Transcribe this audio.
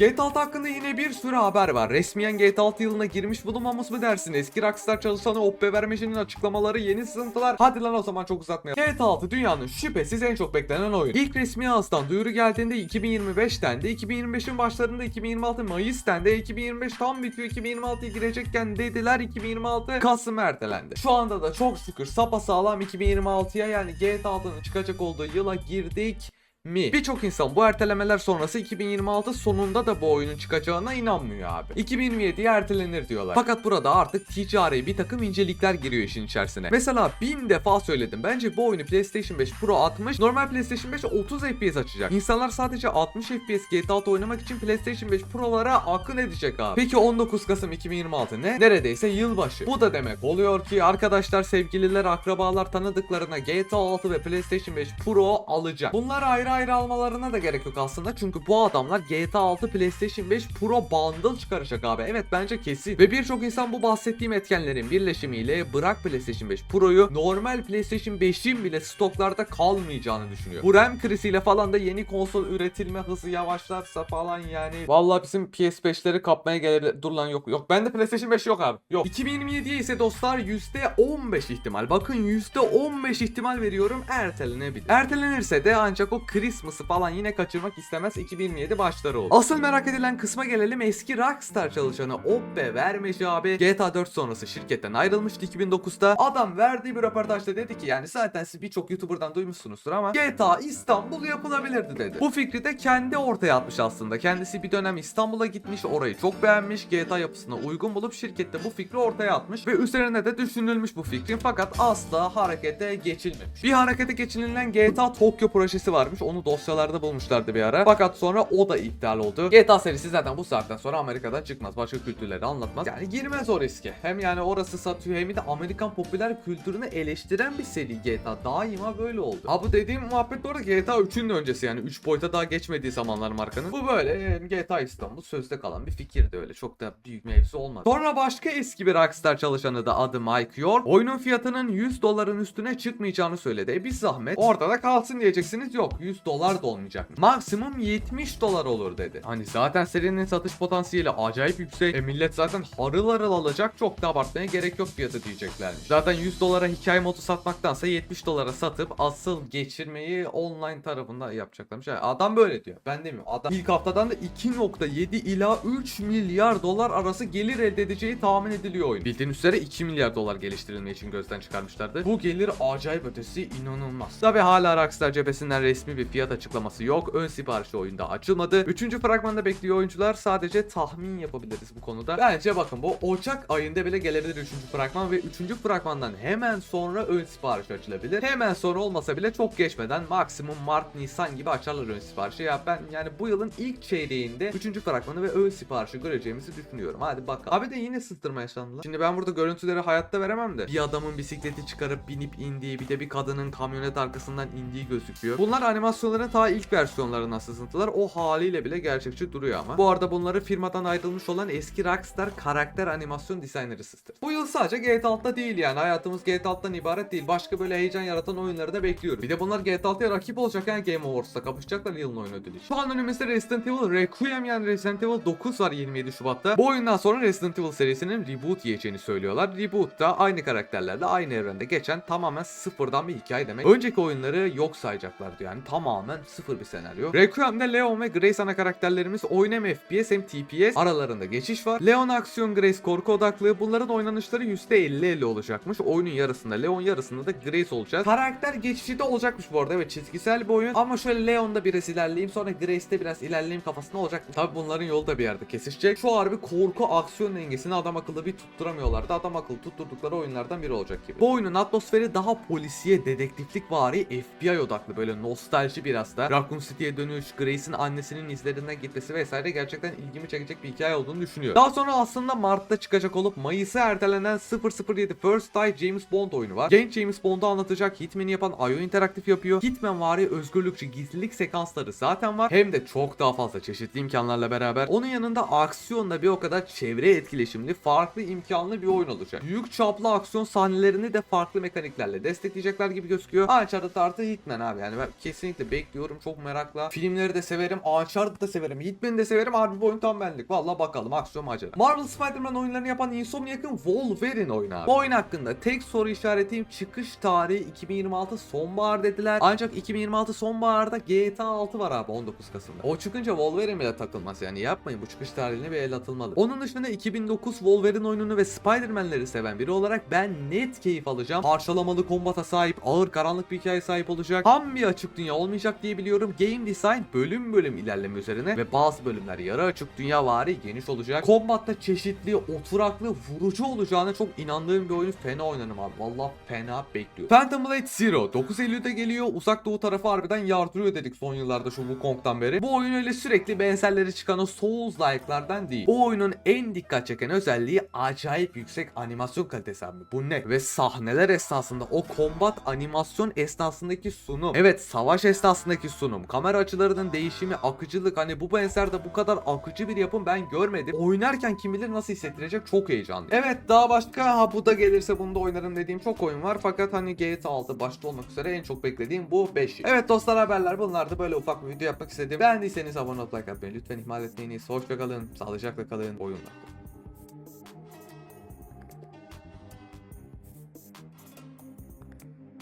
GTA 6 hakkında yine bir sürü haber var. Resmiyen GTA 6 yılına girmiş bulunmamız mı dersin? Eski Rockstar çalışanı Obbe Vermeci'nin açıklamaları, yeni sızıntılar. Hadi lan o zaman çok uzatmayalım. GTA 6 dünyanın şüphesiz en çok beklenen oyun. İlk resmi ağızdan duyuru geldiğinde 2025'ten de 2025'in başlarında 2026 Mayıs'ten de 2025 tam bitiyor 2026'ya girecekken dediler 2026 Kasım ertelendi. Şu anda da çok şükür sapasağlam 2026'ya yani GTA 6'nın çıkacak olduğu yıla girdik mi? Birçok insan bu ertelemeler sonrası 2026 sonunda da bu oyunun çıkacağına inanmıyor abi. 2027'ye ertelenir diyorlar. Fakat burada artık ticari bir takım incelikler giriyor işin içerisine. Mesela bin defa söyledim. Bence bu oyunu PlayStation 5 Pro 60, normal PlayStation 5 30 FPS açacak. İnsanlar sadece 60 FPS GTA 6 oynamak için PlayStation 5 Pro'lara akın edecek abi. Peki 19 Kasım 2026 ne? Neredeyse yılbaşı. Bu da demek oluyor ki arkadaşlar, sevgililer, akrabalar tanıdıklarına GTA 6 ve PlayStation 5 Pro alacak. Bunlar ayrı ayrı almalarına da gerek yok aslında çünkü bu adamlar GTA 6 PlayStation 5 Pro bundle çıkaracak abi. Evet bence kesin. Ve birçok insan bu bahsettiğim etkenlerin birleşimiyle bırak PlayStation 5 Pro'yu normal PlayStation 5'in bile stoklarda kalmayacağını düşünüyor. Bu RAM kriziyle falan da yeni konsol üretilme hızı yavaşlarsa falan yani. Vallahi bizim PS5'leri kapmaya gelir. Dur lan yok yok. Bende PlayStation 5 yok abi. Yok. 2027'ye ise dostlar %15 ihtimal. Bakın %15 ihtimal veriyorum ertelenebilir. Ertelenirse de ancak o Christmas'ı falan yine kaçırmak istemez 2027 başları olur. Asıl merak edilen kısma gelelim. Eski Rockstar çalışanı Obbe Vermeci abi GTA 4 sonrası şirketten ayrılmıştı 2009'da. Adam verdiği bir röportajda dedi ki yani zaten siz birçok YouTuber'dan duymuşsunuzdur ama GTA İstanbul yapılabilirdi dedi. Bu fikri de kendi ortaya atmış aslında. Kendisi bir dönem İstanbul'a gitmiş, orayı çok beğenmiş, GTA yapısına uygun bulup şirkette bu fikri ortaya atmış ve üzerine de düşünülmüş bu fikrin fakat asla harekete geçilmemiş. Bir harekete geçirilen GTA Tokyo projesi varmış. Onu dosyalarda bulmuşlardı bir ara. Fakat sonra o da iptal oldu. GTA serisi zaten bu saatten sonra Amerika'dan çıkmaz. Başka kültürleri anlatmaz. Yani girmez o riske. Hem yani orası satıyor hem de Amerikan popüler kültürünü eleştiren bir seri GTA. Daima böyle oldu. Ha bu dediğim muhabbet bu arada GTA 3'ün de öncesi yani 3 boyuta daha geçmediği zamanlar markanın. Bu böyle yani GTA İstanbul sözde kalan bir fikirdi öyle. Çok da büyük mevzu olmadı. Sonra başka eski bir Rockstar çalışanı da adı Mike York. Oyunun fiyatının 100 doların üstüne çıkmayacağını söyledi. E bir zahmet. Ortada kalsın diyeceksiniz. Yok 100 dolar da olmayacak. Maksimum 70 dolar olur dedi. Hani zaten serinin satış potansiyeli acayip yüksek. E millet zaten harıl harıl alacak. Çok da abartmaya gerek yok fiyatı diyeceklermiş. Zaten 100 dolara hikaye modu satmaktansa 70 dolara satıp asıl geçirmeyi online tarafında yapacaklarmış. Yani adam böyle diyor. Ben demiyorum. Adam ilk haftadan da 2.7 ila 3 milyar dolar arası gelir elde edeceği tahmin ediliyor oyun. Bildiğiniz üzere 2 milyar dolar geliştirilme için gözden çıkarmışlardı. Bu gelir acayip ötesi inanılmaz. Tabi hala Rockstar cephesinden resmi bir fiyat açıklaması yok. Ön siparişi oyunda açılmadı. Üçüncü fragmanda bekliyor oyuncular sadece tahmin yapabiliriz bu konuda. Bence bakın bu Ocak ayında bile gelebilir üçüncü fragman ve üçüncü fragmandan hemen sonra ön sipariş açılabilir. Hemen sonra olmasa bile çok geçmeden maksimum Mart Nisan gibi açarlar ön siparişi. Ya ben yani bu yılın ilk çeyreğinde üçüncü fragmanı ve ön siparişi göreceğimizi düşünüyorum. Hadi bakalım. Abi de yine sızdırma yaşandılar. Şimdi ben burada görüntüleri hayatta veremem de. Bir adamın bisikleti çıkarıp binip indiği bir de bir kadının kamyonet arkasından indiği gözüküyor. Bunlar animasyonların ta ilk versiyonlarından sızıntılar. O haliyle bile gerçekçi duruyor ama. Bu arada bunları firmadan ayrılmış olan eski Rockstar karakter animasyon dizayneri sızdı. Bu yıl sadece GTA 6'da değil yani. Hayatımız GTA 6'dan ibaret değil. Başka böyle heyecan yaratan oyunları da bekliyoruz. Bir de bunlar GTA 6'ya rakip olacak yani Game Awards'ta kapışacaklar yılın oyunu ödülü. Şu an önümüzde Resident Evil Requiem yani Resident Evil 9 var 27 Şubat'ta. Bu oyundan sonra Resident Evil serisinin reboot yiyeceğini söylüyorlar. Reboot da aynı karakterlerle aynı evrende geçen tamamen sıfırdan bir hikaye demek. Önceki oyunları yok sayacaklar diyor yani tamamen sıfır bir senaryo. Requiem'de Leon ve Grace ana karakterlerimiz oyun hem FPS hem TPS aralarında geçiş var. Leon aksiyon Grace korku odaklı. Bunların oynanışları %50-50 olacakmış. Oyunun yarısında Leon yarısında da Grace olacak. Karakter geçişi de olacakmış bu arada. Evet çizgisel bir oyun ama şöyle Leon'da biraz ilerleyeyim sonra Grace'de biraz ilerleyeyim kafasında olacak. Tabi bunların yolu da bir yerde kesişecek. Şu harbi korku aksiyon dengesini adam akıllı bir tutturamıyorlardı. Adam akıllı tutturdukları oyunlardan biri olacak gibi. Bu oyunun atmosferi daha polisiye, dedektiflik vari, FBI odaklı böyle nostalji biraz da. Raccoon City'ye dönüş, Grace'in annesinin izlerinden gitmesi vesaire gerçekten ilgimi çekecek bir hikaye olduğunu düşünüyorum. Daha sonra aslında Mart'ta çıkacak olup Mayıs'a ertelenen 007 First Die James Bond oyunu var. Genç James Bond'u anlatacak Hitman'i yapan IO Interactive yapıyor. Hitman vari özgürlükçü gizlilik sekansları zaten var. Hem de çok daha fazla çeşitli imkanlarla beraber. Onun yanında aksiyonla bir o kadar çevre etkileşimli, farklı imkanlı bir oyun olacak. Büyük çaplı aksiyon sahnelerini de farklı mekaniklerle destekleyecekler gibi gözüküyor. Uncharted artı Hitman abi yani ben kesinlikle bekliyorum çok merakla. Filmleri de severim, Uncharted da severim, Hitman'i de severim. Harbi bu oyun tam benlik. Valla bakalım aksiyon macera. Marvel Spider-Man oyunlarını yapan Insomniac'ın Wolverine oyunu abi. Bu oyun hakkında tek soru işaretim çıkış tarihi 2026 sonbahar dediler. Ancak 2026 sonbaharda GTA 6 var abi 19 Kasım'da. O çıkınca Wolverine bile takılmaz yani yapmayın bu çıkış tarihine bir el atılmalı. Onun dışında 2009 Wolverine oyununu ve Spider-Man'leri seven biri olarak ben net keyif alacağım. Parçalamalı kombata sahip, ağır karanlık bir hikaye sahip olacak. Tam bir açık dünya olmayacak diye biliyorum. Game design bölüm bölüm ilerleme üzerine ve bazı bölümler yarı açık dünya vari geniş olacak. Kombatta çeşitli, oturaklı, vurucu olacağına çok inandığım bir oyun fena oynarım abi. Valla fena bekliyorum. Phantom Blade Zero 9 Eylül'de geliyor. Uzak Doğu tarafı harbiden yardırıyor dedik son yıllarda şu Wukong'dan beri. Bu oyun öyle sürekli benzerleri çıkan o Souls-like'lardan değil. Bu oyunun en dikkat çeken özelliği acayip yüksek animasyon kalitesi abi. Bu ne? Ve sahneler esnasında o kombat animasyon esnasındaki sunum. Evet savaş esnasındaki sunum. Kamera açılarının değişimi, akıcılık hani bu benzerde bu kadar akıcı bir yapım ben görmedim. Oynarken kim bilir nasıl hissettirecek çok heyecanlı. Evet daha başka ha bu da gelirse bunu da oynarım dediğim çok oyun var. Fakat hani GTA 6 başta olmak üzere en çok beklediğim bu 5. Evet dostlar haberler bunlardı. Böyle ufak bir video yapmak istedim. Beğendiyseniz abone olup like atmayı lütfen ihmal etmeyiniz. Hoşçakalın, sağlıcakla kalın, oyunlar.